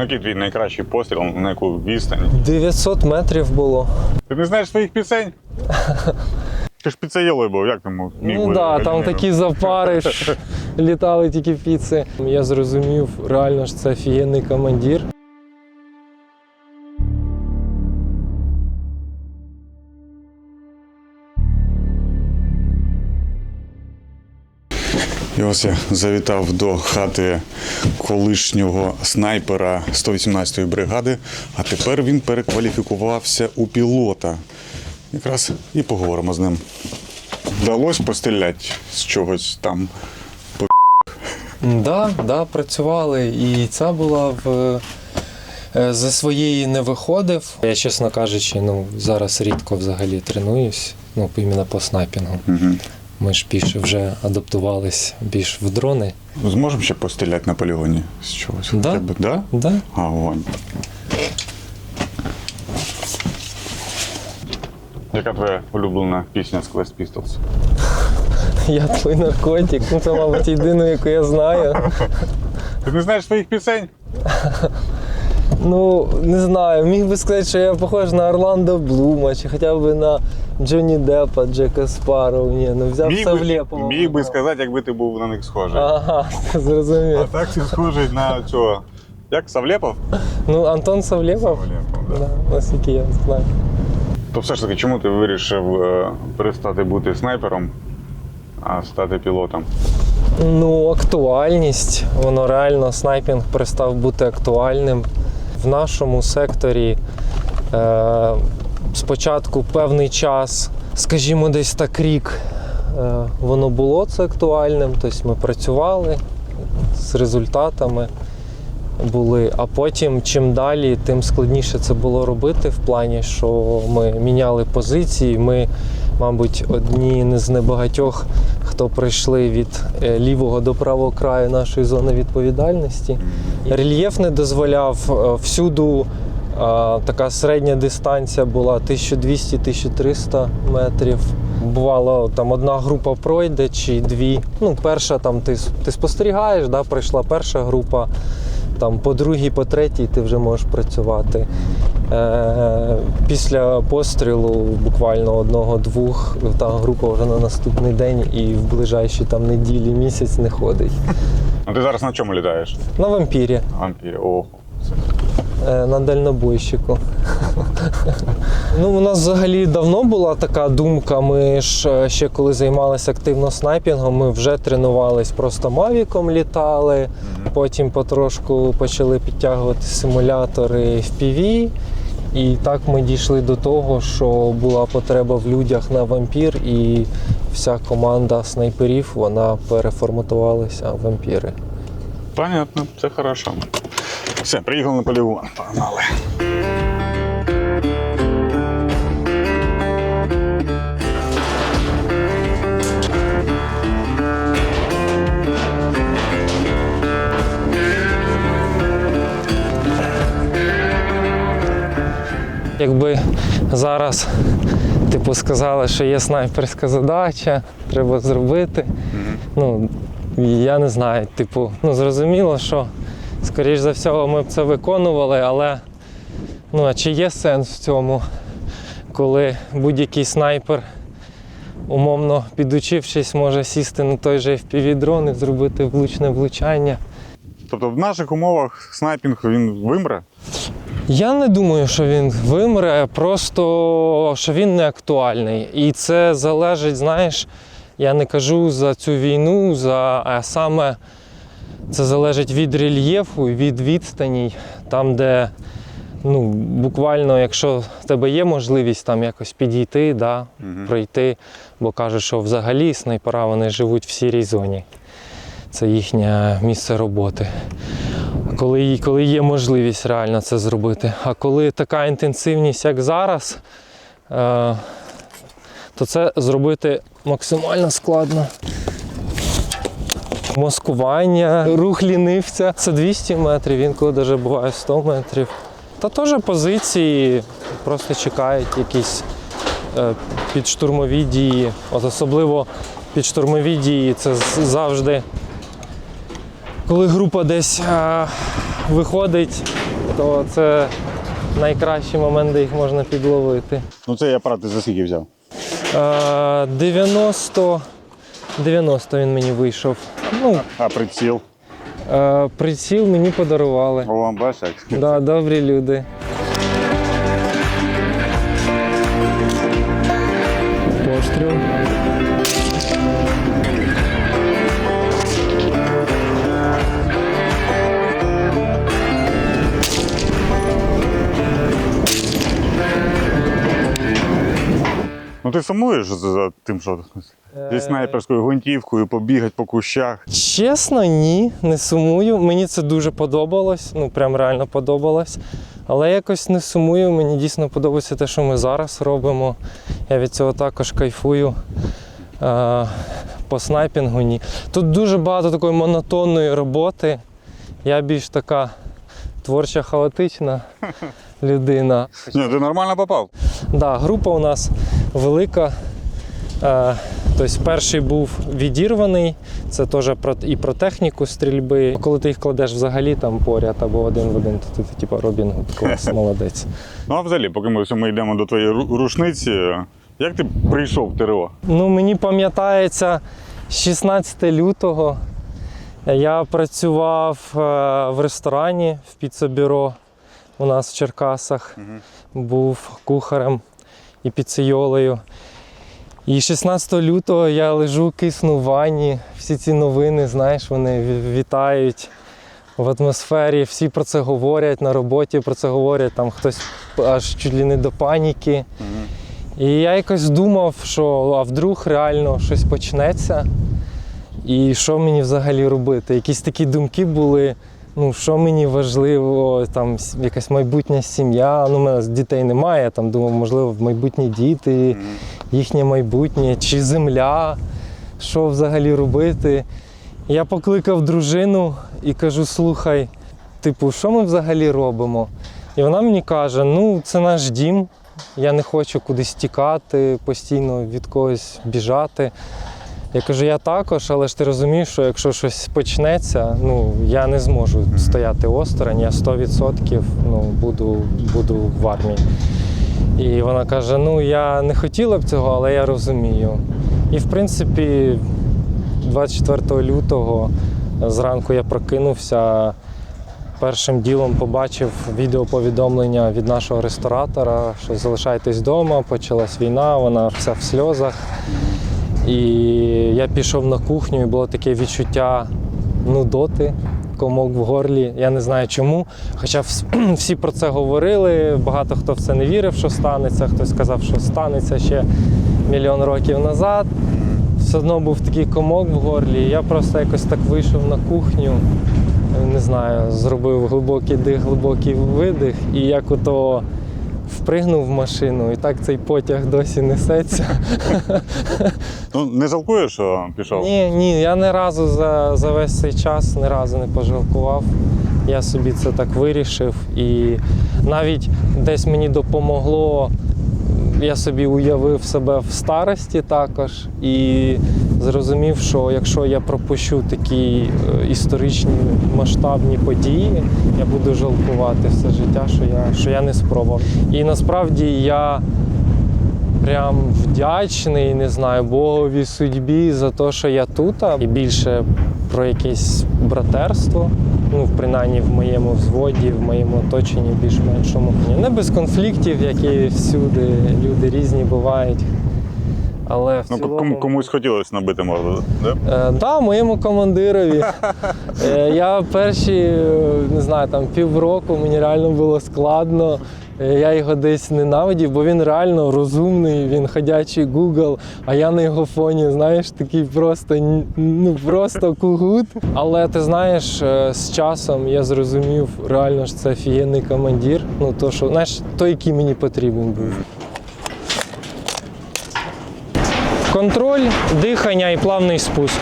Ну, який твій найкращий постріл, на яку відстань? 900 метрів було. Ти не знаєш своїх пісень? Ти ж піцеєлою був, як там міг Ну бути так, да, там такі запари ж літали тільки піци. Я зрозумів, реально ж це офігенний командир. І ось я завітав до хати колишнього снайпера 118-ї бригади, а тепер він перекваліфікувався у пілота. Якраз і поговоримо з ним. Вдалося постріляти з чогось там. Да, да, працювали. І ця була в. е, За своєї не виходив. Я, чесно кажучи, ну зараз рідко взагалі тренуюсь, ну іменно по снайпінгу. Угу. Ми ж більше вже адаптувались більш в дрони. Зможемо ще постріляти на полігоні з чогось? Да. Хоча б, да? Да? А, вон. Яка твоя улюблена пісня з Quest Pistols? Я твій наркотик. Ну це, мабуть, єдину, яку я знаю. Ти не знаєш своїх пісень? Ну, не знаю, міг би сказати, що я похож на Орландо Блума, чи хоча б на Джонні Деппа, Джека Спарроу. Ні, ну взяв Міг би, Савлєпова. міг би сказати, якби ти був на них схожий. Ага, зрозумів. А так ти схожий на цього. Як Савлєпов? Ну, Антон Савлєпов? Савлєпов, да. Да, наскільки я знаю. То все ж таки, чому ти вирішив е, перестати бути снайпером, а стати пілотом? Ну, актуальність. Воно реально снайпінг перестав бути актуальним. В нашому секторі е, спочатку певний час, скажімо, десь так рік, е, воно було це актуальним. Тобто ми працювали з результатами були. А потім, чим далі, тим складніше це було робити в плані, що ми міняли позиції. Ми, мабуть, одні з небагатьох, хто прийшли від е, лівого до правого краю нашої зони відповідальності. Рельєф не дозволяв е, всюду. Така середня дистанція була 1200-1300 метрів. Бувало, там одна група пройде чи дві. Ну, перша там ти, ти спостерігаєш, да, пройшла перша група, там по другій, по третій ти вже можеш працювати. Е, після пострілу буквально одного-двох та група вже на наступний день і в ближайші там неділі, місяць не ходить. А ти зараз на чому літаєш? На вампірі, Вампірі, О, е, на дальнобойщику. Ну, у нас взагалі давно була така думка. Ми ж е, ще коли займалися активно снайпінгом, ми вже тренувались, просто мавіком літали. Потім потрошку почали підтягувати симулятори FPV. І так ми дійшли до того, що була потреба в людях на вампір, і вся команда снайперів вона переформатувалася в вампіри. понятно, це хорошо. Все, приїхали на полігон. Погнали. Якби зараз типу сказали, що є снайперська задача, треба зробити. Ну, я не знаю, типу, ну зрозуміло, що скоріш за всього ми б це виконували, але ну, а чи є сенс в цьому, коли будь-який снайпер, умовно підучившись, може сісти на той же FPV-дрон і зробити влучне влучання. Тобто в наших умовах снайпінг він вимре? Я не думаю, що він вимре, просто що він не актуальний. І це залежить, знаєш, я не кажу за цю війну, за а саме це залежить від рельєфу, від відстаній, там, де ну, буквально, якщо в тебе є можливість там якось підійти, да, Мгм. пройти, бо кажуть, що взагалі снайпера вони живуть в сірій зоні. Це їхнє місце роботи. Коли, коли є можливість реально це зробити. А коли така інтенсивність, як зараз, е, то це зробити максимально складно. Маскування, рух лінивця це 200 метрів, інколи навіть буває 100 метрів. Та теж позиції просто чекають якісь е, підштурмові дії. От особливо підштурмові дії це завжди коли група десь е, виходить то це найкращий момент, де їх можна підловити. Ну цей апарат ти за скільки взяв? Е, 90, 90 він мені вийшов. Ну, А приціл. е, приціл мені подарували. О, вам бачиш? як? Да, добрі люди. Ну ти сумуєш за, тим, що зі Е, снайперською гвинтівкою побігати по кущах. Чесно, ні, не сумую. Мені це дуже подобалось, ну прям реально подобалось. Але якось не сумую. Мені дійсно подобається те, що ми зараз робимо. Я від цього також кайфую. Е, по снайпінгу ні. Тут дуже багато такої монотонної роботи. Я більш така творча, хаотична людина. Ні, ти нормально попав. Да, група у нас велика. Е, тобто перший був відірваний, це теж про, і про техніку стрільби. Коли ти їх кладеш взагалі там поряд або один в один, то ти типу Робін Гуд, клас, молодець. Ну а взагалі, поки ми, ми йдемо до твоєї рушниці, як ти прийшов в ТРО? Ну, мені пам'ятається 16 лютого. Я працював е, в ресторані в піцебюро у нас в Черкасах. Був кухарем і піцейолею. І 16 лютого я лежу, кисну в ванні. Всі ці новини, знаєш, вони вітають в атмосфері. Всі про це говорять на роботі, про це говорять. Там хтось аж чуть ли не до паніки. І я якось думав, що а вдруг реально щось почнеться. І що мені взагалі робити? Якісь такі думки були. Ну, що мені важливо, там якась майбутня сім'я. Ну, у мене дітей немає. Там думав, можливо, майбутні діти, їхнє майбутнє, чи земля, що взагалі робити. Я покликав дружину і кажу: слухай, типу, що ми взагалі робимо? І вона мені каже: ну, це наш дім, я не хочу кудись тікати, постійно від когось біжати. Я кажу, я також, але ж ти розумієш, що якщо щось почнеться, ну я не зможу стояти осторонь, я 100% ну, буду, буду в армії. І вона каже: ну я не хотіла б цього, але я розумію. І в принципі, 24 лютого зранку я прокинувся. Першим ділом побачив відеоповідомлення від нашого ресторатора, що залишайтесь вдома, почалась війна, вона вся в сльозах. І я пішов на кухню, і було таке відчуття нудоти, комок в горлі. Я не знаю чому. Хоча всі про це говорили, багато хто в це не вірив, що станеться, хтось сказав, що станеться ще мільйон років назад. Все одно був такий комок в горлі. Я просто якось так вийшов на кухню, не знаю, зробив глибокий дих, глибокий видих, і як ото впригнув в машину, і так цей потяг досі несеться. Ну не жалкуєш, що пішов? Ні, ні, я ні разу за, за весь цей час ні разу не пожалкував. Я собі це так вирішив. І навіть десь мені допомогло, я собі уявив себе в старості також і зрозумів, що якщо я пропущу такі е, історичні масштабні події, я буду жалкувати все життя, що я, що я не спробував. І насправді я прям вдячний, не знаю, Богові судьбі за те, що я тут, і більше про якесь братерство. Ну, принаймні в моєму взводі, в моєму оточенні більш-меншому. Не без конфліктів, які всюди люди різні бувають. Але в Ну цілому... комусь хотілося набити морду, да? Е, да, моєму командирові. Е, я перші, е, не знаю, там півроку мені реально було складно. Е, Я його десь ненавидів, бо він реально розумний, він ходячий Google, а я на його фоні, знаєш, такий просто ну просто кугут. Але ти знаєш, е, з часом я зрозумів, реально ж це офігенний командир. Ну то що, знаєш, той, який мені потрібен був. Контроль, дихання і плавний спуск.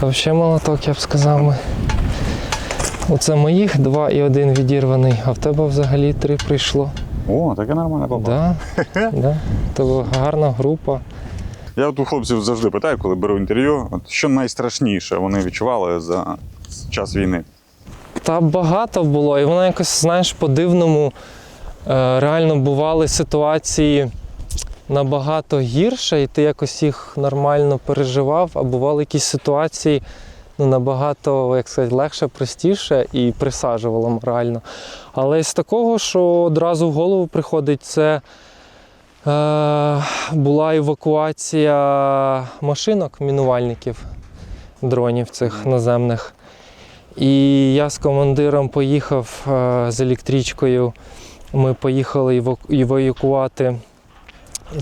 Це взагалі молоток, я б сказав. би. Оце моїх два і один відірваний, а в тебе взагалі три прийшло. О, таке нормально попав. Да, да. Тебе гарна група. Я от у хлопців завжди питаю, коли беру інтерв'ю, от що найстрашніше вони відчували за час війни. Та багато було, і воно якось, знаєш, по-дивному е, реально бували ситуації набагато гірше, і ти якось їх нормально переживав, а бували якісь ситуації ну, набагато, як сказати, легше, простіше і присаджувало морально. Але з такого, що одразу в голову приходить, це е, була евакуація машинок, мінувальників, дронів цих наземних. І я з командиром поїхав е, з електричкою. Ми поїхали евакуювати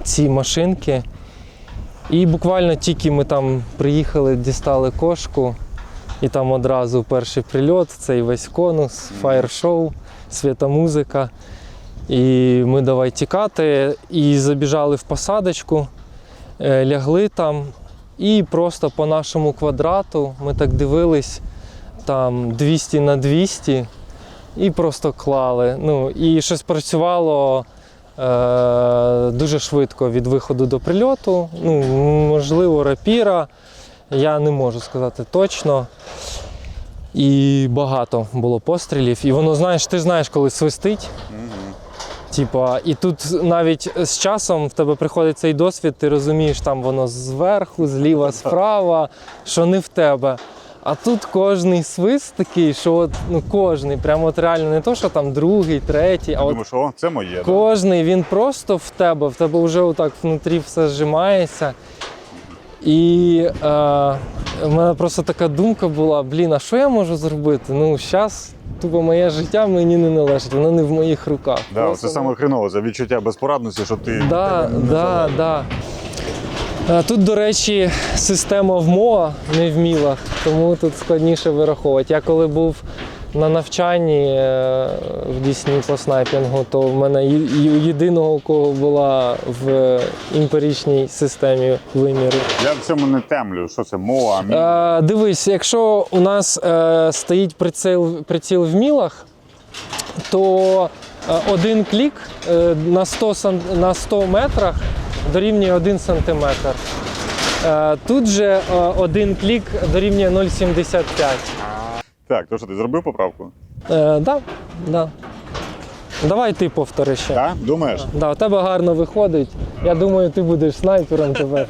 ці машинки. І буквально тільки ми там приїхали, дістали кошку, і там одразу перший прильот, цей весь конус, фаєр-шоу, свята-музика. І ми давай тікати. І забіжали в посадочку, е, лягли там. І просто по нашому квадрату ми так дивились там 200 на 200 і просто клали. Ну, і щось працювало дуже швидко від виходу до прильоту. Ну, можливо, рапіра. Я не можу сказати точно. І багато було пострілів. І воно, знаєш, ти знаєш, коли свистить. Типа, і тут навіть з часом в тебе приходить цей досвід, ти розумієш, там воно зверху, зліва, справа, що не в тебе. А тут кожний свист такий, що от, ну кожний, прямо от реально не то, що там другий, третій, а от Думаєш, о, це моє. Кожний він просто в тебе, в тебе вже отак внутрі все зжимається. І е, в мене просто така думка була: блін, а що я можу зробити? Ну, зараз тупо моє життя мені не належить, воно не в моїх руках. Да, Просто, це саме хреново, це відчуття безпорадності, що ти. Да, тебе не да, залежить. да. Е, Тут, до речі, система ВМОА не в мілах, тому тут складніше вираховувати. Я коли був на навчанні е, в Дісні по снайпінгу, то в мене єдиного у кого була в імперічній системі виміру. Я в цьому не темлю. Що це мова, мі... Е, дивись, якщо у нас е, стоїть приціл, приціл в мілах, то один клік на, 100 на 100 метрах дорівнює 1 сантиметр. Е, тут же е, один клік дорівнює 0,75. Так, то що ти зробив поправку? Е, да, да. Давай ти повтори ще. Так? Думаєш? Да, у тебе гарно виходить. Я думаю, ти будеш снайпером тепер.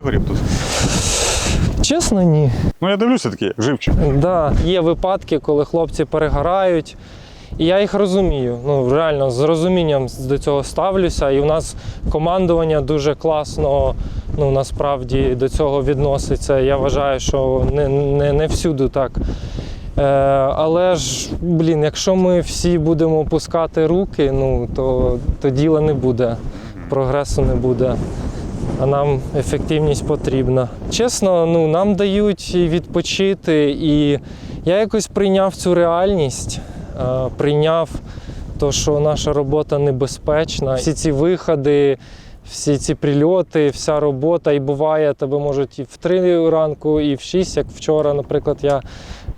Горів тут. Чесно, ні. Ну я дивлюся як живчик. Да, є випадки, коли хлопці перегорають. І я їх розумію. Ну реально з розумінням до цього ставлюся. І в нас командування дуже класно ну, насправді до цього відноситься. Я вважаю, що не, не, не всюди так. Е, але ж, блін, якщо ми всі будемо опускати руки, ну то, то діла не буде, прогресу не буде. А нам ефективність потрібна. Чесно, ну нам дають відпочити, і я якось прийняв цю реальність, е, прийняв то, що наша робота небезпечна. Всі ці виходи, всі ці прильоти, вся робота, і буває, тебе можуть і в 3 ранку, і в 6, як вчора, наприклад, я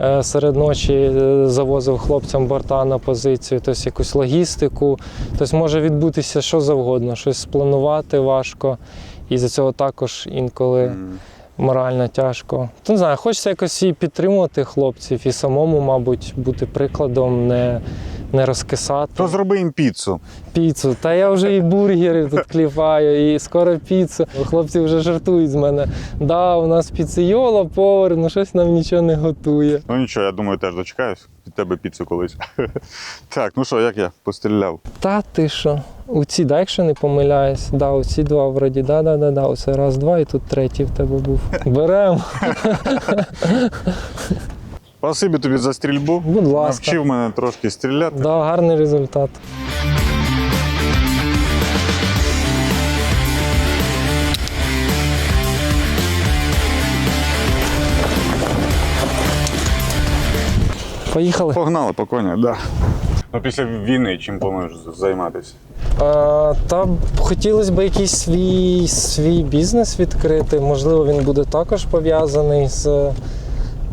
е, серед ночі е, завозив хлопцям борта на позицію, тобто якусь логістику. Тобто може відбутися що завгодно, щось спланувати важко. І за цього також інколи морально тяжко. То не знаю, хочеться якось і підтримувати хлопців, і самому, мабуть, бути прикладом, не, не розкисати То зроби їм піцу. піцу. Та я вже і бургери тут кліпаю, і скоро піцу. Хлопці вже жартують з мене. Да, у нас піцейола, повар, ну щось нам нічого не готує. Ну нічого, я думаю, теж дочекаюсь від тебе піцу колись. так, ну що, як я постріляв? Та ти що? У ці, да, якщо не помиляюсь, да, у ці два вроді, да, да, да, да. Оце раз, два, і тут третій в тебе був. Беремо. Спасибі тобі за стрільбу. Будь ласка. Навчив мене трошки стріляти. Да, гарний результат. Поїхали. Погнали по коня, да. Ну, після війни чим плануєш займатися? А, та хотілося б якийсь свій, свій бізнес відкрити. Можливо, він буде також пов'язаний з,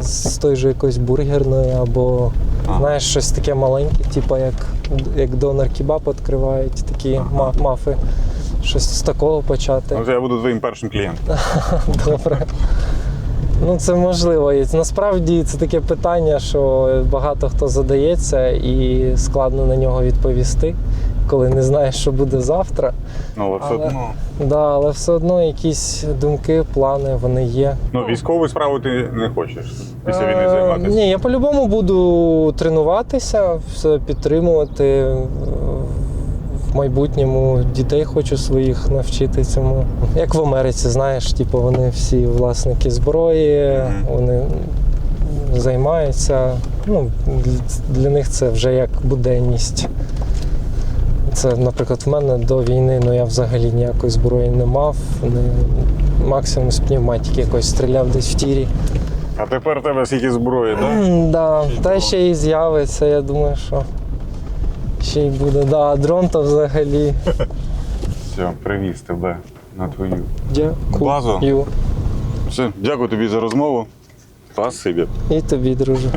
з той же якоїсь бургерної, або Ага. знаєш, щось таке маленьке, типу як, як донор кебаб відкривають, такі ма- мафи. Щось з такого почати. Ну, я буду твоїм першим клієнтом. Добре. Ну, це можливо. І Насправді це таке питання, що багато хто задається, і складно на нього відповісти, коли не знаєш, що буде завтра. Ну, але все одно. Да, але все одно якісь думки, плани вони є. Ну, військову справу ти не хочеш після війни Е, займатися. Ні, я по-любому буду тренуватися, все підтримувати. В майбутньому дітей хочу своїх навчити цьому. Як в Америці, знаєш, типу, вони всі власники зброї, вони займаються. Ну, для- них це вже як буденність. Це, наприклад, в мене до війни ну, я взагалі ніякої зброї не мав. Не, максимум з пневматики якось стріляв десь в тірі. А тепер у тебе скільки зброї, так? М, Да, Ще та ще й з'явиться, я думаю, що ще й буде. Да, дрон то взагалі. Все, привіз тебе на твою. Дякую. Базу. Все, дякую тобі за розмову. Спасибі. І тобі, друже.